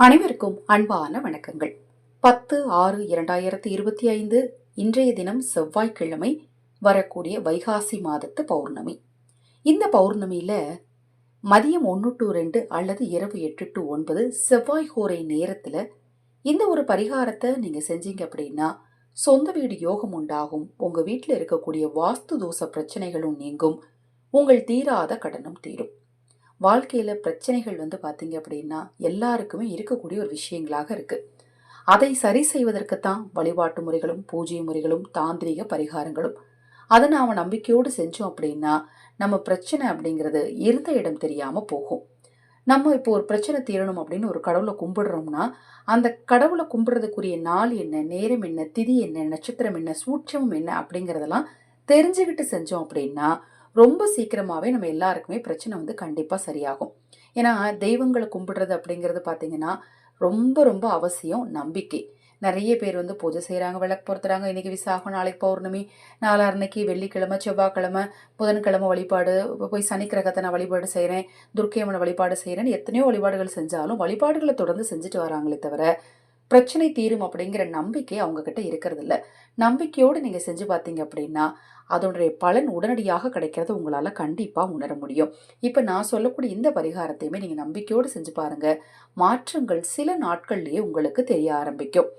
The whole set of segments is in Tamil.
அனைவருக்கும் அன்பான வணக்கங்கள். பத்து ஆறு இரண்டாயிரத்தி இருபத்தி ஐந்து இன்றைய தினம் செவ்வாய்க்கிழமை வரக்கூடிய வைகாசி மாதத்து பௌர்ணமி. இந்த பௌர்ணமியில் மதியம் ஒன்று டு ரெண்டு அல்லது இரவு எட்டு டு ஒன்பது செவ்வாய் ஹோரை நேரத்தில் இந்த ஒரு பரிகாரத்தை நீங்கள் செஞ்சீங்க அப்படின்னா சொந்த வீடு யோகம் உண்டாகும் உங்கள் வீட்டில் இருக்கக்கூடிய வாஸ்து தோஷ பிரச்சனைகளும் நீங்கும் உங்கள் தீராத கடனும் தீரும். வாழ்க்கையில் பிரச்சனைகள் வந்து பார்த்தீங்க அப்படின்னா எல்லாருக்குமே இருக்கக்கூடிய ஒரு விஷயங்களாக இருக்குது அதை சரி செய்வதற்குத்தான் வழிபாட்டு முறைகளும் பூஜை முறைகளும் தாந்திரிக பரிகாரங்களும். அதை நாம் நம்பிக்கையோடு செஞ்சோம் அப்படின்னா நம்ம பிரச்சனை அப்படிங்கிறது இருந்த இடம் தெரியாமல் போகும். நம்ம இப்போ ஒரு பிரச்சனை தீரணும் அப்படின்னு ஒரு கடவுளை கும்பிடுறோம்னா அந்த கடவுளை கும்பிடுறதுக்குரிய நாள் என்ன நேரம் என்ன திதி என்ன நட்சத்திரம் என்ன சூட்சமம் என்ன அப்படிங்கிறதெல்லாம் தெரிஞ்சுக்கிட்டு செஞ்சோம் அப்படின்னா ரொம்ப சீக்கிரமாகவே நம்ம எல்லாருக்குமே பிரச்சனை வந்து கண்டிப்பாக சரியாகும். ஏன்னா தெய்வங்களை கும்பிடுறது அப்படிங்கிறது பார்த்தீங்கன்னா ரொம்ப ரொம்ப அவசியம் நம்பிக்கை. நிறைய பேர் வந்து பூஜை செய்கிறாங்க விளக்கு பொறுத்துறாங்க இன்றைக்கி விசாகம் நாளைக்கு பௌர்ணமி நாளான்னைக்கு வெள்ளிக்கிழமை செவ்வாய்க்கிழமை புதன்கிழமை வழிபாடு போய் சனி கிரகத்தை நான் வழிபாடு செய்கிறேன் துர்க்கையம்மனை வழிபாடு செய்கிறேன்னு எத்தனையோ வழிபாடுகள் செஞ்சாலும் வழிபாடுகளை தொடர்ந்து செஞ்சுட்டு வராங்களே தவிர பிரச்சனை தீரும் அப்படிங்கிற நம்பிக்கை அவங்கக்கிட்ட இருக்கிறது இல்லை நம்பிக்கையோடு நீங்கள் செஞ்சு பார்த்தீங்க அப்படின்னா அதனுடைய பலன் உடனடியாக கிடைக்கிறத உங்களால் கண்டிப்பாக உணர முடியும். இப்போ நான் சொல்லக்கூடிய இந்த பரிகாரத்தையுமே நீங்கள் நம்பிக்கையோடு செஞ்சு பாருங்கள் மாற்றங்கள் சில நாட்கள்லேயே உங்களுக்கு தெரிய ஆரம்பிக்கும்.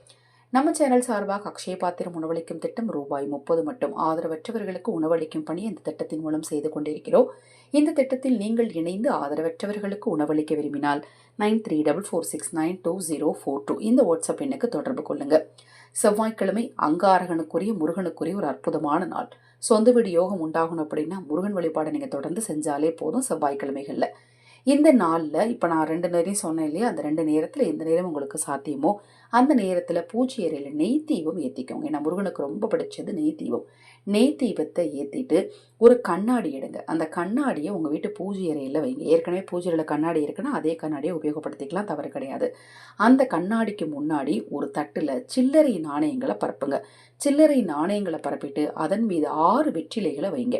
நம்ம சேனல் சார்பாக அக்ஷய பாத்திரம் உணவளிக்கும் திட்டம் ரூபாய் முப்பது மட்டும். ஆதரவற்றவர்களுக்கு உணவளிக்கும் பணி இந்த திட்டத்தின் மூலம் செய்து கொண்டிருக்கிறோம். இந்த திட்டத்தில் நீங்கள் இணைந்து ஆதரவற்றவர்களுக்கு உணவளிக்க விரும்பினால் nine three double four six nine two zero four two இந்த வாட்ஸ்அப் எண்ணுக்கு தொடர்பு கொள்ளுங்கள் செவ்வாய்க்கிழமை அங்காரகனுக்குரிய முருகனுக்குரிய ஒரு அற்புதமான நாள். சொந்த வீடு யோகம் உண்டாகணும் அப்படின்னா முருகன் வழிபாடு நீங்கள் தொடர்ந்து செஞ்சாலே போதும் செவ்வாய்க்கிழமைகளில். இந்த நாளில் இப்போ நான் ரெண்டு நேரம் சொன்னேன் இல்லையா? அந்த ரெண்டு நேரத்தில் எந்த நேரம் உங்களுக்கு சாத்தியமோ அந்த நேரத்தில் பூச்சி அறையில் நெய் தீபம் ஏற்றிக்கோங்க ஏன்னா முருகனுக்கு ரொம்ப பிடிச்சது நெய் தீபம். நெய் தீபத்தை ஏற்றிட்டு ஒரு கண்ணாடி எடுங்க. அந்த கண்ணாடியை உங்கள் வீட்டு பூஜை அறையில் வைங்க. ஏற்கனவே பூஜை அறையில் கண்ணாடி இருக்குன்னா அதே கண்ணாடியை உபயோகப்படுத்திக்கலாம் தவறு கிடையாது. அந்த கண்ணாடிக்கு முன்னாடி ஒரு தட்டில் சில்லறை நாணயங்களை பரப்புங்க. சில்லறை நாணயங்களை பரப்பிட்டு அதன் மீது ஆறு வெற்றிலைகளை வைங்க.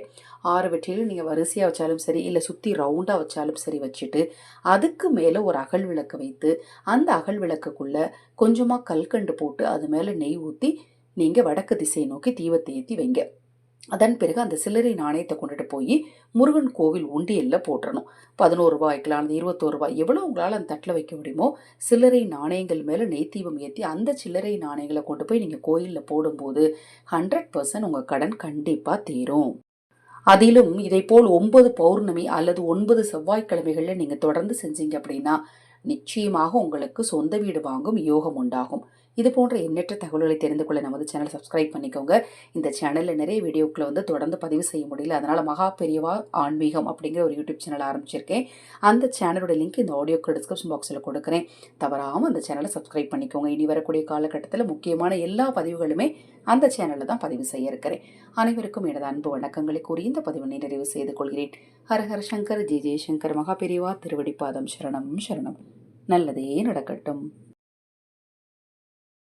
ஆறு வெற்றிலையும் நீங்கள் வரிசையாக வச்சாலும் சரி இல்லை சுற்றி ரவுண்டாக வச்சாலும் சரி வச்சுட்டு அதுக்கு மேலே ஒரு அகல் விளக்கு வைத்து அந்த அகல் விளக்குக்குள்ளே கொஞ்சமாக கல்கண்டு போட்டு அது மேலே நெய் ஊற்றி நீங்கள் வடக்கு திசையை நோக்கி தீபத்தை ஏற்றி வைங்க. அதன் பிறகு அந்த சில்லறை நாணயத்தை கொண்டுட்டு போய் முருகன் கோவில் உண்டியலில் போட்டுறணும். பதினோரு ரூபா வைக்கலாம் அந்த இருபத்தோரு ரூபாய் எவ்வளோ உங்களால் அந்த தட்டில் வைக்க முடியுமோ சில்லறை நாணயங்கள் மேலே நெய் ஏற்றி அந்த சில்லறை நாணயங்களை கொண்டு போய் நீங்கள் கோயிலில் போடும்போது ஹண்ட்ரட் பர்சன்ட் உங்கள் கடன் கண்டிப்பாக தீரும். அதிலும் இதை போல் ஒன்பது பௌர்ணமி அல்லது ஒன்பது செவ்வாய்க்கிழமைகளில் நீங்கள் தொடர்ந்து செஞ்சீங்க அப்படின்னா நிச்சயமாக உங்களுக்கு சொந்த வீடு வாங்கும் யோகம் உண்டாகும். இது போன்ற எண்ணற்ற தகவல்களை தெரிந்து கொள்ள நமது சேனல் சப்ஸ்கிரைப் பண்ணிக்கோங்க. இந்த சேனலில் நிறைய வீடியோக்களை வந்து தொடர்ந்து பதிவு செய்ய முடியல. அதனால் மகா பெரியவா ஆன்மீகம் அப்படிங்கிற ஒரு யூடியூப் சேனல் ஆரம்பிச்சிருக்கேன். அந்த சேனலோட லிங்க் இந்த ஆடியோக்கு டிஸ்கிரிப்ஷன் பாக்ஸில் கொடுக்குறேன். தவறாமல் அந்த சேனலை சப்ஸ்கிரைப் பண்ணிக்கோங்க. இனி வரக்கூடிய காலகட்டத்தில் முக்கியமான எல்லா பதிவுகளுமே அந்த சேனலில் தான் பதிவு செய்ய இருக்கிறேன். அனைவருக்கும் எனது அன்பு வணக்கங்களை கூறி இந்த பதிவினை நிறைவு செய்து கொள்கிறேன். ஹரஹர சங்கர் ஜெய் ஜெயசங்கர் மகா பெரியவா திருவடிப்பாதம் சரணம் சரணம். நல்லதே நடக்கட்டும்.